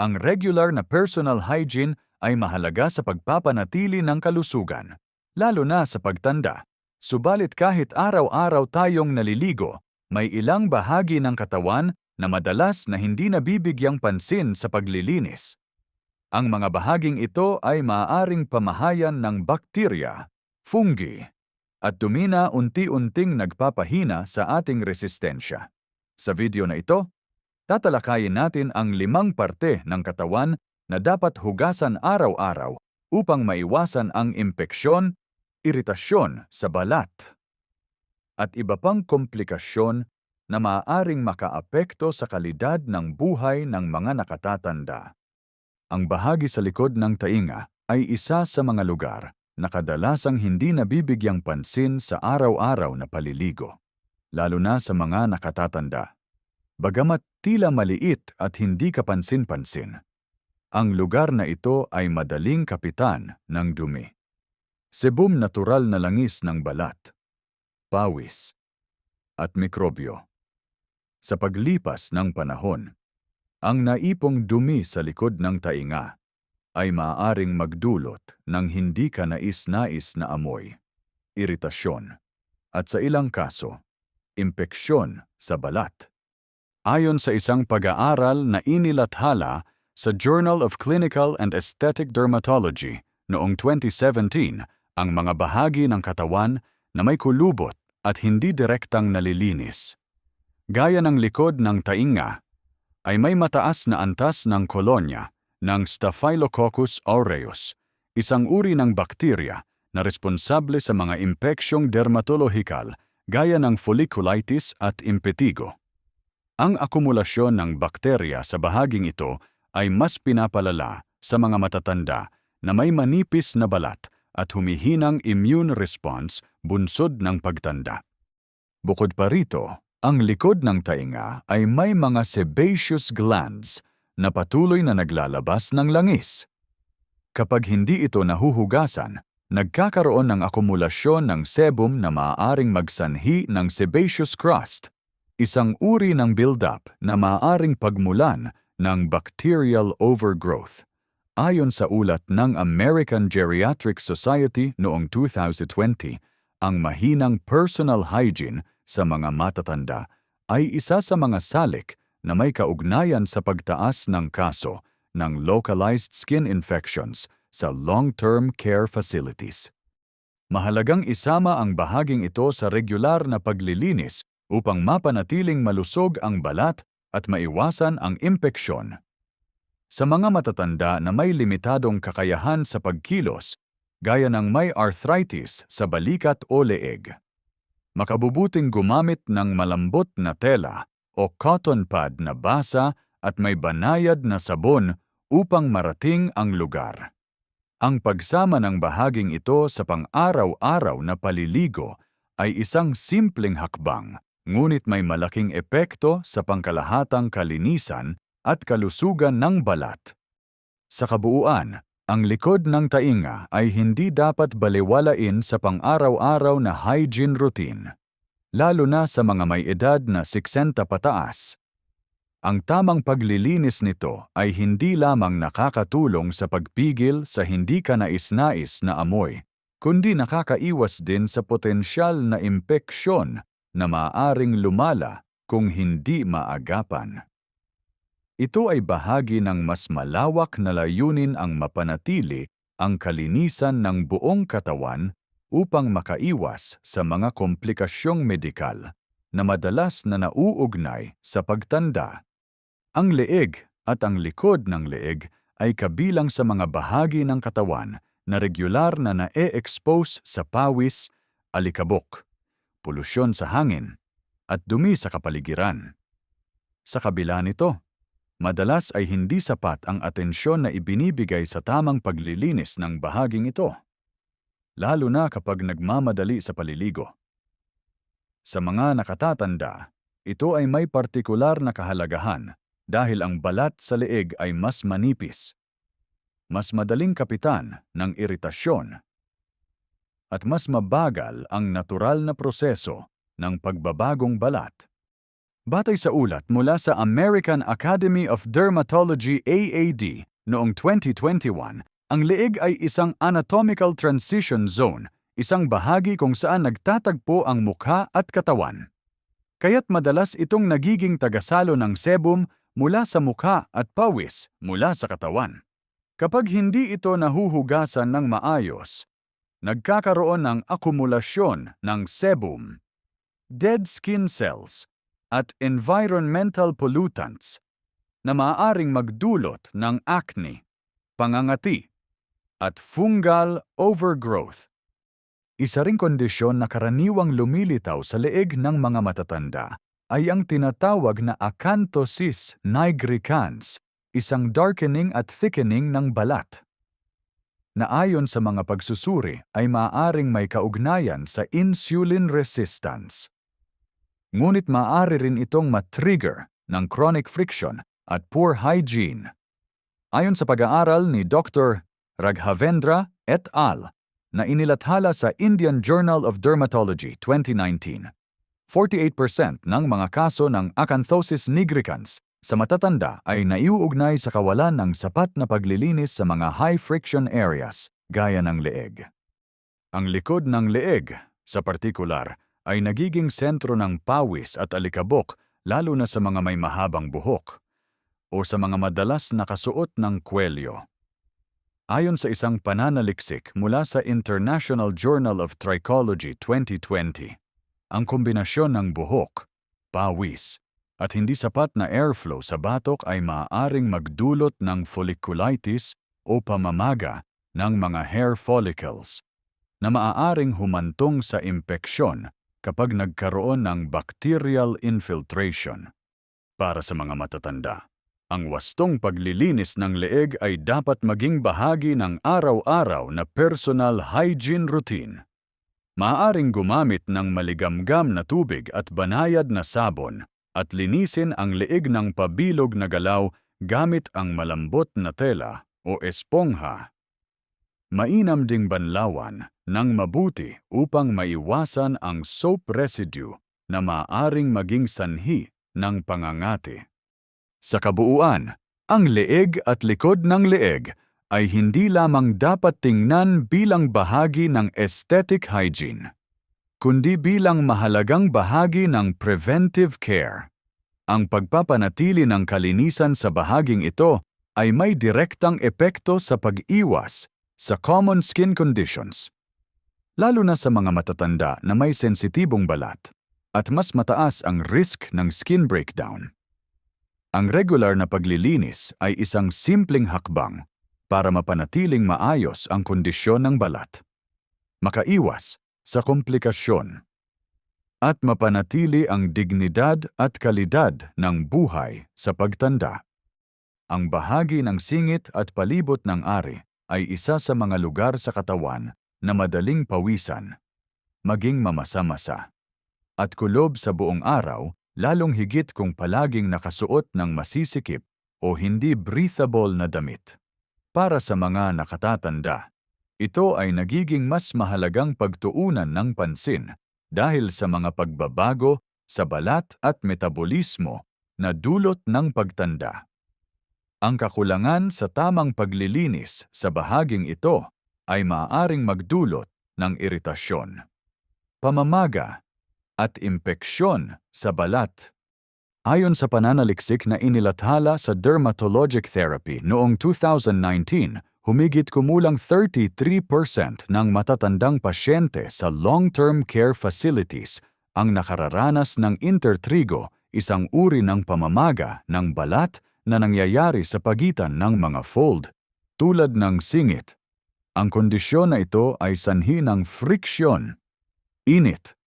Ang regular na personal hygiene ay mahalaga sa pagpapanatili ng kalusugan, lalo na sa pagtanda. Subalit kahit araw-araw tayong naliligo, may ilang bahagi ng katawan na madalas na hindi nabibigyang pansin sa paglilinis. Ang mga bahaging ito ay maaaring pamahayan ng bakterya, fungi, at dumi na unti-unting nagpapahina sa ating resistensya. Sa video na ito, tatalakayin natin ang limang parte ng katawan na dapat hugasan araw-araw upang maiwasan ang impeksyon, iritasyon sa balat, at iba pang komplikasyon na maaaring makaapekto sa kalidad ng buhay ng mga nakatatanda. Ang bahagi sa likod ng tainga ay isa sa mga lugar na kadalasang hindi nabibigyang pansin sa araw-araw na paliligo, lalo na sa mga nakatatanda. Bagamat tila maliit at hindi kapansin-pansin, ang lugar na ito ay madaling kapitan ng dumi. Sebum natural na langis ng balat, pawis, at mikrobyo. Sa paglipas ng panahon, ang naipong dumi sa likod ng tainga ay maaaring magdulot ng hindi ka nais-nais na amoy, iritasyon, at sa ilang kaso, impeksyon sa balat. Ayon sa isang pag-aaral na inilathala sa Journal of Clinical and Aesthetic Dermatology noong 2017, ang mga bahagi ng katawan na may kulubot at hindi direktang nalilinis gaya ng likod ng tainga, ay may mataas na antas ng kolonya ng Staphylococcus aureus, isang uri ng bakterya na responsable sa mga impeksyong dermatolohikal gaya ng folliculitis at impetigo. Ang akumulasyon ng bakterya sa bahaging ito ay mas pinapalala sa mga matatanda na may manipis na balat at humihinang immune response bunsod ng pagtanda. Bukod pa rito, ang likod ng tainga ay may mga sebaceous glands na patuloy na naglalabas ng langis. Kapag hindi ito nahuhugasan, nagkakaroon ng akumulasyon ng sebum na maaaring magsanhi ng sebaceous crust, isang uri ng buildup na maaaring pagmulan ng bacterial overgrowth. Ayon sa ulat ng American Geriatric Society noong 2020, ang mahinang personal hygiene sa mga matatanda ay isa sa mga salik na may kaugnayan sa pagtaas ng kaso ng localized skin infections sa long-term care facilities. Mahalagang isama ang bahaging ito sa regular na paglilinis upang mapanatiling malusog ang balat at maiwasan ang impeksyon. Sa mga matatanda na may limitadong kakayahan sa pagkilos, gaya ng may arthritis sa balikat o leeg, makabubuting gumamit ng malambot na tela o cotton pad na basa at may banayad na sabon upang marating ang lugar. Ang pagsama ng bahaging ito sa pang-araw-araw na paliligo ay isang simpleng hakbang, ngunit may malaking epekto sa pangkalahatang kalinisan at kalusugan ng balat. Sa kabuuan, ang likod ng tainga ay hindi dapat baliwalain sa pang-araw-araw na hygiene routine, lalo na sa mga may edad na 60 pataas. Ang tamang paglilinis nito ay hindi lamang nakakatulong sa pagpigil sa hindi ka nais-nais na amoy, kundi nakakaiwas din sa potensyal na impeksyon na maaaring lumala kung hindi maagapan. Ito ay bahagi ng mas malawak na layunin ang mapanatili ang kalinisan ng buong katawan upang makaiwas sa mga komplikasyong medikal na madalas na nauugnay sa pagtanda. Ang leeg at ang likod ng leeg ay kabilang sa mga bahagi ng katawan na regular na na-e-expose sa pawis, alikabok, polusyon sa hangin, at dumi sa kapaligiran. Sa kabila nito, madalas ay hindi sapat ang atensyon na ibinibigay sa tamang paglilinis ng bahaging ito, lalo na kapag nagmamadali sa paliligo. Sa mga nakatatanda, ito ay may partikular na kahalagahan dahil ang balat sa leeg ay mas manipis, mas madaling kapitan ng iritasyon, at mas mabagal ang natural na proseso ng pagbabagong balat. Batay sa ulat mula sa American Academy of Dermatology AAD noong 2021, ang leeg ay isang anatomical transition zone, isang bahagi kung saan nagtatagpo ang mukha at katawan. Kaya't madalas itong nagiging tagasalo ng sebum mula sa mukha at pawis mula sa katawan. Kapag hindi ito nahuhugasan ng maayos, nagkakaroon ng akumulasyon ng sebum, dead skin cells, at environmental pollutants na maaaring magdulot ng acne, pangangati, at fungal overgrowth. Isa ring kondisyon na karaniwang lumilitaw sa leeg ng mga matatanda ay ang tinatawag na acanthosis nigricans, isang darkening at thickening ng balat. Na ayon sa mga pagsusuri ay maaaring may kaugnayan sa insulin resistance. Ngunit maaari rin itong matrigger ng chronic friction at poor hygiene. Ayon sa pag-aaral ni Dr. Raghavendra et al. na inilathala sa Indian Journal of Dermatology 2019. 48% ng mga kaso ng acanthosis nigricans sa matatanda ay naiuugnay sa kawalan ng sapat na paglilinis sa mga high-friction areas gaya ng leeg. Ang likod ng leeg, sa partikular, ay nagiging sentro ng pawis at alikabok lalo na sa mga may mahabang buhok o sa mga madalas nakasuot ng kwelyo. Ayon sa isang pananaliksik mula sa International Journal of Trichology 2020, ang kombinasyon ng buhok, pawis, at hindi sapat na airflow sa batok ay maaaring magdulot ng folliculitis o pamamaga ng mga hair follicles na maaaring humantong sa impeksyon kapag nagkaroon ng bacterial infiltration. Para sa mga matatanda, ang wastong paglilinis ng leeg ay dapat maging bahagi ng araw-araw na personal hygiene routine. Maaaring gumamit ng maligamgam na tubig at banayad na sabon at linisin ang leeg ng pabilog na galaw gamit ang malambot na tela o espongha. Mainam ding banlawan ng mabuti upang maiwasan ang soap residue na maaaring maging sanhi ng pangangati. Sa kabuuan, ang leeg at likod ng leeg ay hindi lamang dapat tingnan bilang bahagi ng aesthetic hygiene, kundi bilang mahalagang bahagi ng preventive care. Ang pagpapanatili ng kalinisan sa bahaging ito ay may direktang epekto sa pag-iwas sa common skin conditions, lalo na sa mga matatanda na may sensitibong balat at mas mataas ang risk ng skin breakdown. Ang regular na paglilinis ay isang simpleng hakbang para mapanatiling maayos ang kondisyon ng balat, makaiwas sa komplikasyon, at mapanatili ang dignidad at kalidad ng buhay sa pagtanda. Ang bahagi ng singit at palibot ng ari ay isa sa mga lugar sa katawan na madaling pawisan, maging mamasa-masa, at kulob sa buong araw lalong higit kung palaging nakasuot ng masisikip o hindi breathable na damit. Para sa mga nakatatanda, ito ay nagiging mas mahalagang pagtuunan ng pansin dahil sa mga pagbabago sa balat at metabolismo na dulot ng pagtanda. Ang kakulangan sa tamang paglilinis sa bahaging ito ay maaaring magdulot ng iritasyon, pamamaga at impeksyon sa balat. Ayon sa pananaliksik na inilathala sa Dermatologic Therapy noong 2019, humigit kumulang 33% ng matatandang pasyente sa long-term care facilities ang nakararanas ng intertrigo, isang uri ng pamamaga ng balat na nangyayari sa pagitan ng mga fold, tulad ng singit. Ang kondisyon na ito ay sanhi ng friksyon, init,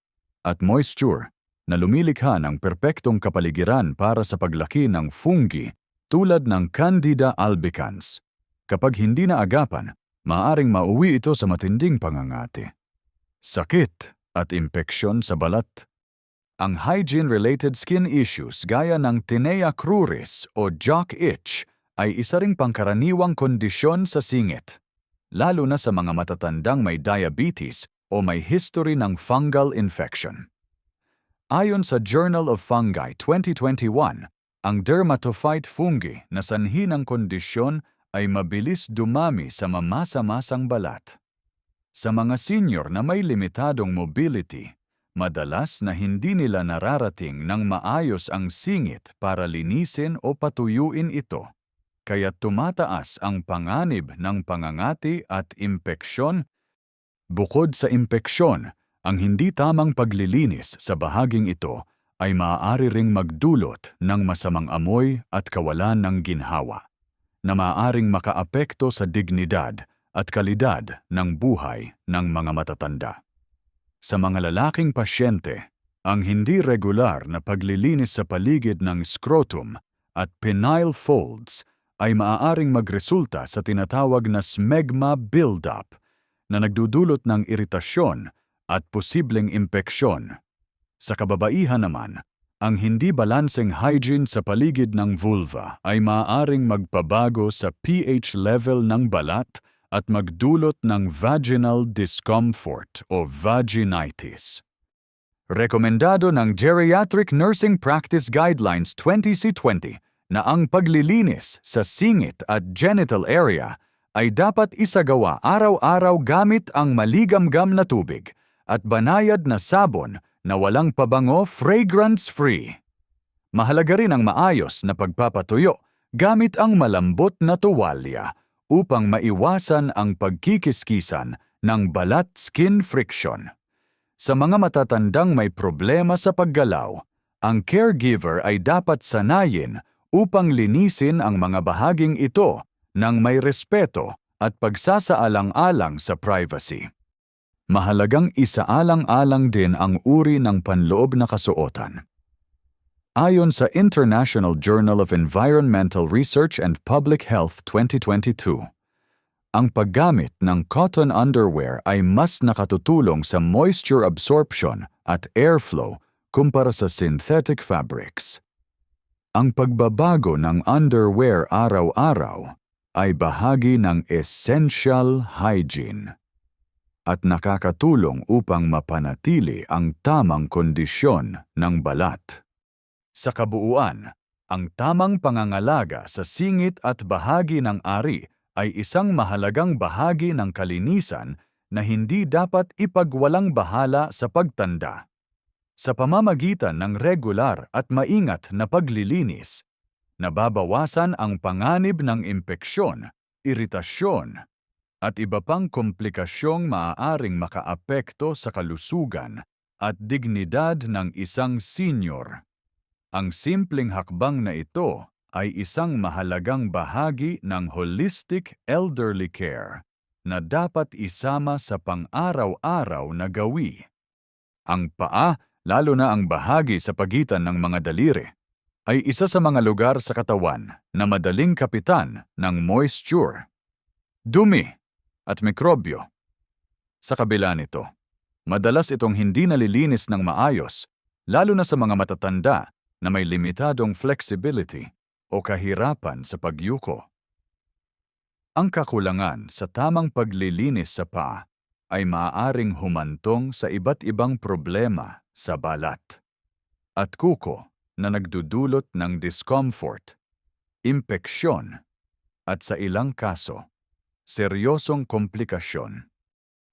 at moisture na lumilikha ng perpektong kapaligiran para sa paglaki ng fungi tulad ng Candida albicans. Kapag hindi na agapan, maaring mauwi ito sa matinding pangangati. Sakit at impeksyon sa balat. Ang hygiene-related skin issues gaya ng tinea cruris o jock itch ay isa ring pangkaraniwang kondisyon sa singit, lalo na sa mga matatandang may diabetes o may history ng fungal infection. Ayon sa Journal of Fungi 2021, ang dermatophyte fungi na sanhi ng kondisyon ay mabilis dumami sa mamasa-masang balat. Sa mga senior na may limitadong mobility, madalas na hindi nila nararating ng maayos ang singit para linisin o patuyuin ito. Kaya tumataas ang panganib ng pangangati at impeksyon. Bukod sa impeksyon, ang hindi tamang paglilinis sa bahaging ito ay maaari ring magdulot ng masamang amoy at kawalan ng ginhawa, na maaaring makaapekto sa dignidad at kalidad ng buhay ng mga matatanda. Sa mga lalaking pasyente, ang hindi regular na paglilinis sa paligid ng scrotum at penile folds ay maaaring magresulta sa tinatawag na smegma buildup na nagdudulot ng iritasyon at posibleng impeksyon. Sa kababaihan naman, ang hindi balanseng hygiene sa paligid ng vulva ay maaaring magpabago sa pH level ng balat at magdulot ng vaginal discomfort o vaginitis. Rekomendado ng Geriatric Nursing Practice Guidelines 20C20 na ang paglilinis sa singit at genital area ay dapat isagawa araw-araw gamit ang maligamgam na tubig at banayad na sabon na walang pabango fragrance-free. Mahalaga rin ang maayos na pagpapatuyo gamit ang malambot na tuwalya upang maiwasan ang pagkikiskisan ng balat skin friction. Sa mga matatandang may problema sa paggalaw, ang caregiver ay dapat sanayin upang linisin ang mga bahaging ito ng may respeto at pagsasaalang-alang sa privacy. Mahalagang isaalang-alang din ang uri ng panloob na kasuotan. Ayon sa International Journal of Environmental Research and Public Health 2022, ang paggamit ng cotton underwear ay mas nakatutulong sa moisture absorption at airflow kumpara sa synthetic fabrics. Ang pagbabago ng underwear araw-araw ay bahagi ng essential hygiene at nakakatulong upang mapanatili ang tamang kondisyon ng balat. Sa kabuuan, ang tamang pangangalaga sa singit at bahagi ng ari ay isang mahalagang bahagi ng kalinisan na hindi dapat ipagwalang bahala sa pagtanda. Sa pamamagitan ng regular at maingat na paglilinis, nababawasan ang panganib ng impeksyon, iritasyon, at iba pang komplikasyong maaaring makaapekto sa kalusugan at dignidad ng isang senior. Ang simpleng hakbang na ito ay isang mahalagang bahagi ng holistic elderly care na dapat isama sa pang-araw-araw na gawi. Ang paa, lalo na ang bahagi sa pagitan ng mga daliri, ay isa sa mga lugar sa katawan na madaling kapitan ng moisture, dumi at mikrobyo. Sa kabila nito, madalas itong hindi nalilinis ng maayos, lalo na sa mga matatanda na may limitadong flexibility o kahirapan sa pagyuko. Ang kakulangan sa tamang paglilinis sa paa ay maaaring humantong sa iba't ibang problema sa balat at kuko na nagdudulot ng discomfort, impeksyon, at sa ilang kaso, seryosong komplikasyon.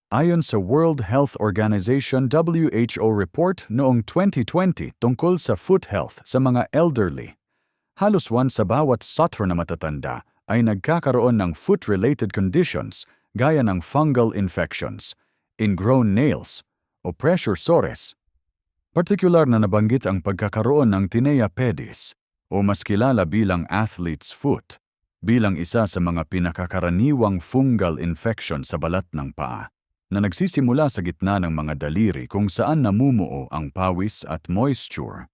Ayon sa World Health Organization WHO report noong 2020 tungkol sa foot health sa mga elderly, halos one sa bawat satro na matatanda ay nagkakaroon ng foot-related conditions gaya ng fungal infections, ingrown nails, o pressure sores. Partikular na nabanggit ang pagkakaroon ng tinea pedis o mas kilala bilang athlete's foot bilang isa sa mga pinakakaraniwang fungal infection sa balat ng paa na nagsisimula sa gitna ng mga daliri kung saan namumuo ang pawis at moisture.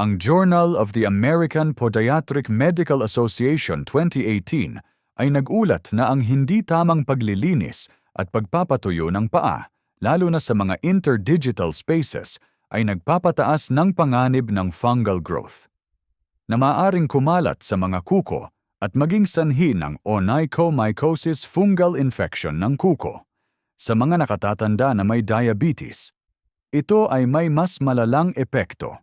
Ang Journal of the American Podiatric Medical Association 2018 ay nagulat na ang hindi tamang paglilinis at pagpapatuyo ng paa, lalo na sa mga interdigital spaces, ay nagpapataas ng panganib ng fungal growth na maaring kumalat sa mga kuko at maging sanhi ng onychomycosis fungal infection ng kuko sa mga nakatatanda na may diabetes, ito ay may mas malalang epekto.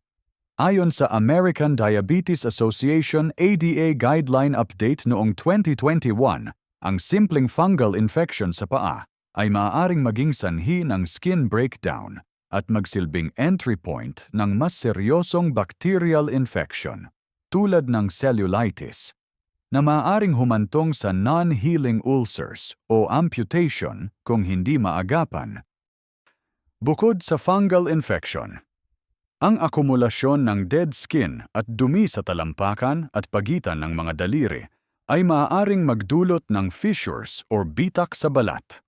Ayon sa American Diabetes Association ADA Guideline Update noong 2021, ang simpleng fungal infection sa paa ay maaaring maging sanhi ng skin breakdown at magsilbing entry point ng mas seryosong bacterial infection tulad ng cellulitis na maaaring humantong sa non-healing ulcers o amputation kung hindi maagapan. Bukod sa fungal infection, ang akumulasyon ng dead skin at dumi sa talampakan at pagitan ng mga daliri ay maaaring magdulot ng fissures or bitak sa balat.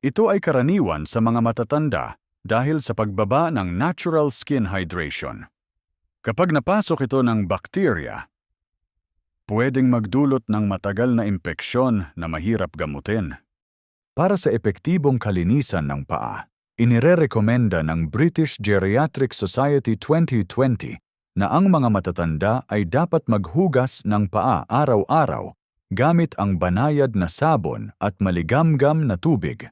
Ito ay karaniwan sa mga matatanda dahil sa pagbaba ng natural skin hydration. Kapag napasok ito ng bakterya, pwedeng magdulot ng matagal na impeksyon na mahirap gamutin. Para sa epektibong kalinisan ng paa, inirerekomenda ng British Geriatric Society 2020 na ang mga matatanda ay dapat maghugas ng paa araw-araw gamit ang banayad na sabon at maligamgam na tubig.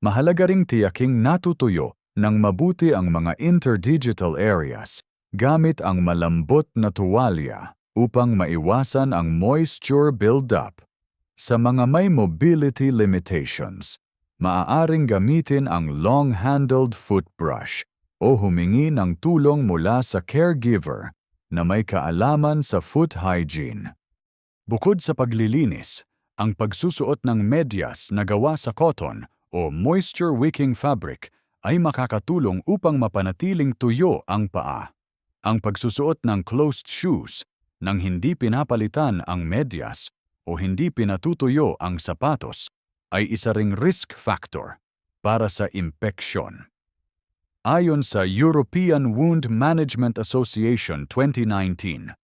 Mahalaga ring tiyaking natutuyo ng mabuti ang mga interdigital areas gamit ang malambot na tuwalya upang maiwasan ang moisture buildup. Sa mga may mobility limitations, maaaring gamitin ang long-handled foot brush o humingi ng tulong mula sa caregiver na may kaalaman sa foot hygiene. Bukod sa paglilinis, ang pagsusuot ng medyas na gawa sa cotton o moisture-wicking fabric ay makakatulong upang mapanatiling tuyo ang paa. Ang pagsusuot ng closed shoes nang hindi pinapalitan ang medyas o hindi pinatutuyo ang sapatos ay isa ring risk factor para sa impeksyon. Ayon sa European Wound Management Association 2019,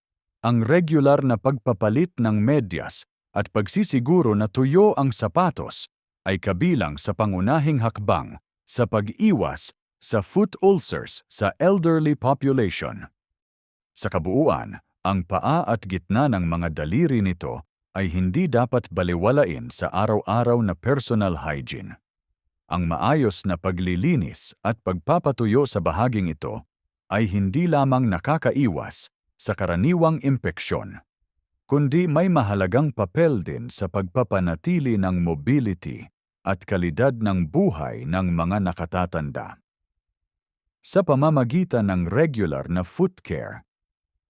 ang regular na pagpapalit ng medyas at pagsisiguro na tuyo ang sapatos ay kabilang sa pangunahing hakbang sa pag-iwas sa foot ulcers sa elderly population. Sa kabuuan, ang paa at gitna ng mga daliri nito ay hindi dapat baliwalain sa araw-araw na personal hygiene. Ang maayos na paglilinis at pagpapatuyo sa bahaging ito ay hindi lamang nakakaiwas sa karaniwang impeksyon, kundi may mahalagang papel din sa pagpapanatili ng mobility at kalidad ng buhay ng mga nakatatanda. Sa pamamagitan ng regular na foot care,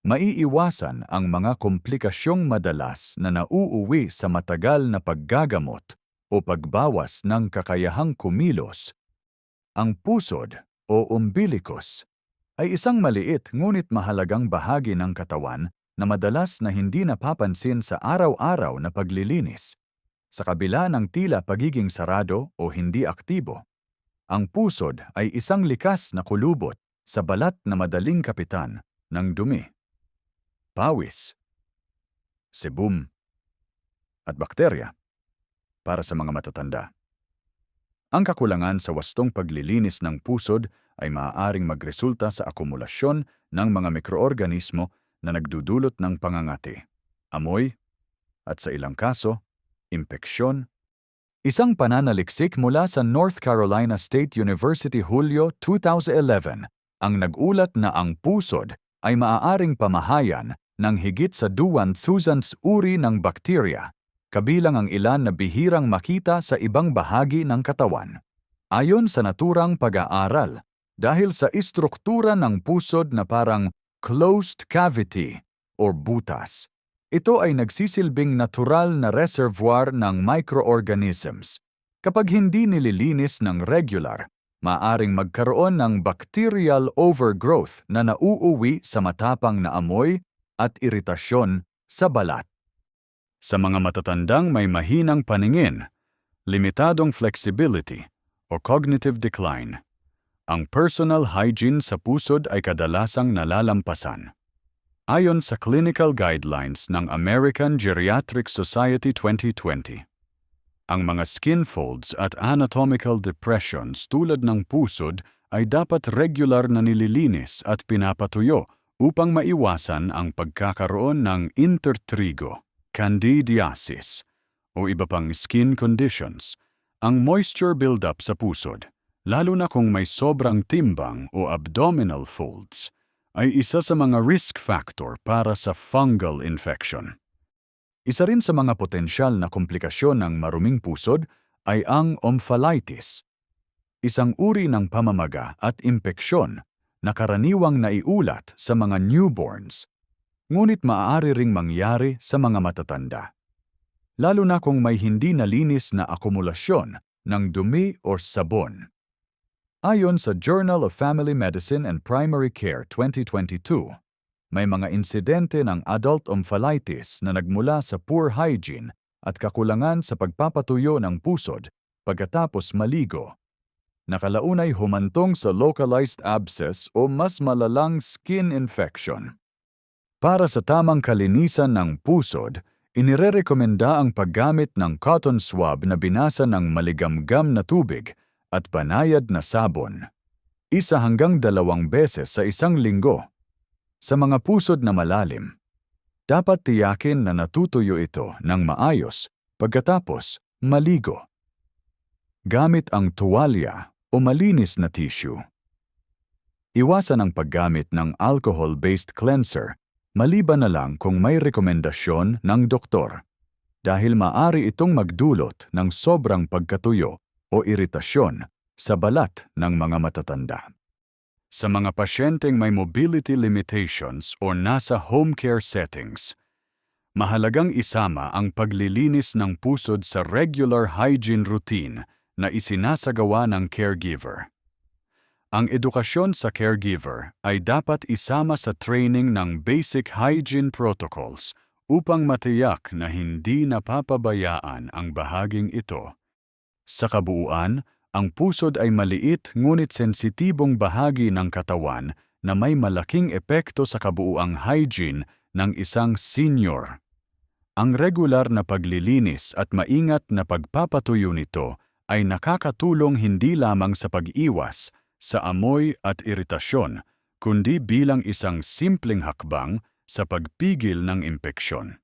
maiiwasan ang mga komplikasyong madalas na nauuwi sa matagal na paggagamot o pagbawas ng kakayahang kumilos. Ang pusod o umbilicus ay isang maliit ngunit mahalagang bahagi ng katawan na madalas na hindi napapansin sa araw-araw na paglilinis. Sa kabila ng tila pagiging sarado o hindi aktibo, ang pusod ay isang likas na kulubot sa balat na madaling kapitan ng dumi pawis, sebum, at bakterya para sa mga matatanda. Ang kakulangan sa wastong paglilinis ng pusod ay maaaring magresulta sa akumulasyon ng mga mikroorganismo na nagdudulot ng pangangati, amoy, at sa ilang kaso, impeksyon. Isang pananaliksik mula sa North Carolina State University Hulyo 2011 ang nagulat na ang pusod ay maaaring pamahayan ng higit sa duwan susans uri ng bakterya, kabilang ang ilan na bihirang makita sa ibang bahagi ng katawan. Ayon sa naturang pag-aaral, dahil sa istruktura ng pusod na parang closed cavity or butas, ito ay nagsisilbing natural na reservoir ng microorganisms. Kapag hindi nililinis ng regular, maaring magkaroon ng bacterial overgrowth na nauuwi sa matapang na amoy at iritasyon sa balat. Sa mga matatandang may mahinang paningin, limitadong flexibility o cognitive decline, ang personal hygiene sa pusod ay kadalasang nalalampasan. Ayon sa clinical guidelines ng American Geriatric Society 2020, ang mga skin folds at anatomical depressions tulad ng pusod ay dapat regular na nililinis at pinapatuyo upang maiwasan ang pagkakaroon ng intertrigo, candidiasis, o iba pang skin conditions, ang moisture buildup sa pusod lalo na kung may sobrang timbang o abdominal folds, ay isa sa mga risk factor para sa fungal infection. Isa rin sa mga potensyal na komplikasyon ng maruming pusod ay ang omphalitis, isang uri ng pamamaga at impeksyon na karaniwang naiulat sa mga newborns, ngunit maaari ring mangyari sa mga matatanda. Lalo na kung may hindi nalinis na akumulasyon ng dumi o sabon. Ayon sa Journal of Family Medicine and Primary Care 2022, may mga insidente ng adult omphalitis na nagmula sa poor hygiene at kakulangan sa pagpapatuyo ng pusod pagkatapos maligo. Nakalaunay humantong sa localized abscess o mas malalang skin infection. Para sa tamang kalinisan ng pusod, inirerekomenda ang paggamit ng cotton swab na binasa ng maligamgam na tubig at banayad na sabon. Isa hanggang dalawang beses sa isang linggo. Sa mga pusod na malalim, dapat tiyakin na natutuyo ito ng maayos pagkatapos maligo gamit ang tuwalya o malinis na tissue. Iwasan ang paggamit ng alcohol-based cleanser maliban na lang kung may rekomendasyon ng doktor dahil maari itong magdulot ng sobrang pagkatuyo o iritasyon sa balat ng mga matatanda. Sa mga pasyenteng may mobility limitations o nasa home care settings, mahalagang isama ang paglilinis ng pusod sa regular hygiene routine na isinasagawa ng caregiver. Ang edukasyon sa caregiver ay dapat isama sa training ng basic hygiene protocols upang matiyak na hindi napapabayaan ang bahaging ito. Sa kabuuan, ang pusod ay maliit ngunit sensitibong bahagi ng katawan na may malaking epekto sa kabuuang hygiene ng isang senior. Ang regular na paglilinis at maingat na pagpapatuyo nito ay nakakatulong hindi lamang sa pag-iwas sa amoy at iritasyon, kundi bilang isang simpleng hakbang sa pagpigil ng impeksyon.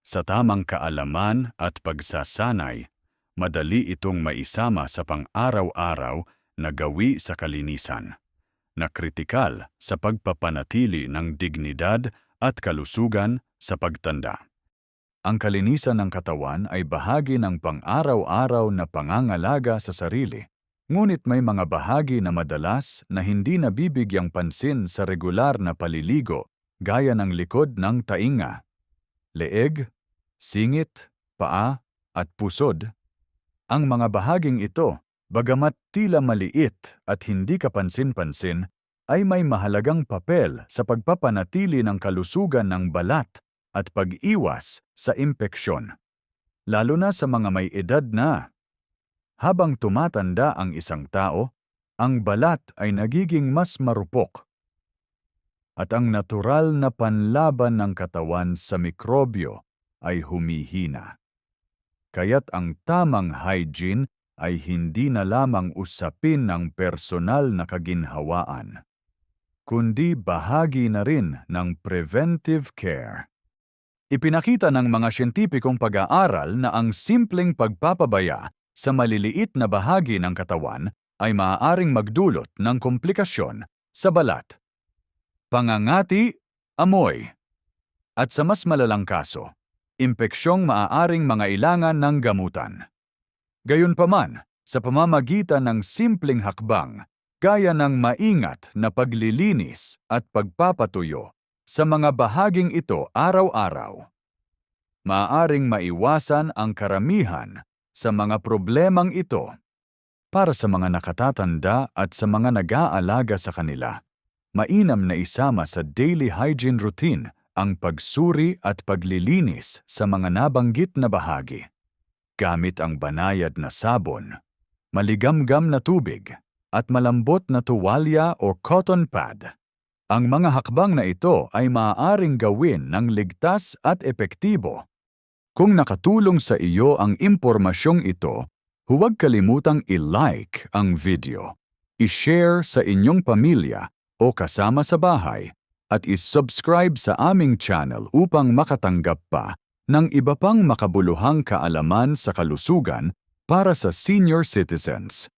Sa tamang kaalaman at pagsasanay, madali itong maisama sa pang-araw-araw na gawi sa kalinisan, na kritikal sa pagpapanatili ng dignidad at kalusugan sa pagtanda. Ang kalinisan ng katawan ay bahagi ng pang-araw-araw na pangangalaga sa sarili, ngunit may mga bahagi na madalas na hindi nabibigyang pansin sa regular na paliligo gaya ng likod ng tainga, leeg, singit, paa, at pusod. Ang mga bahaging ito, bagamat tila maliit at hindi kapansin-pansin, ay may mahalagang papel sa pagpapanatili ng kalusugan ng balat at pag-iwas sa impeksyon, lalo na sa mga may edad na. Habang tumatanda ang isang tao, ang balat ay nagiging mas marupok at ang natural na panlaban ng katawan sa mikrobyo ay humihina. Kaya't ang tamang hygiene ay hindi na lamang usapin ng personal na kaginhawaan, kundi bahagi na rin ng preventive care. Ipinakita ng mga siyentipikong pag-aaral na ang simpleng pagpapabaya sa maliliit na bahagi ng katawan ay maaaring magdulot ng komplikasyon sa balat. Pangangati, amoy. At sa mas malalang kaso, impeksyong maaaring mangailangan ng gamutan. Gayunpaman, sa pamamagitan ng simpleng hakbang, gaya ng maingat na paglilinis at pagpapatuyo sa mga bahaging ito araw-araw. Maaring maiwasan ang karamihan sa mga problemang ito para sa mga nakatatanda at sa mga nag-aalaga sa kanila. Mainam na isama sa daily hygiene routine ang pagsuri at paglilinis sa mga nabanggit na bahagi. Gamit ang banayad na sabon, maligamgam na tubig, at malambot na tuwalya o cotton pad ang mga hakbang na ito ay maaaring gawin ng ligtas at epektibo. Kung nakatulong sa iyo ang impormasyong ito, huwag kalimutang i-like ang video, i-share sa inyong pamilya o kasama sa bahay, at i-subscribe sa aming channel upang makatanggap pa ng iba pang makabuluhang kaalaman sa kalusugan para sa senior citizens.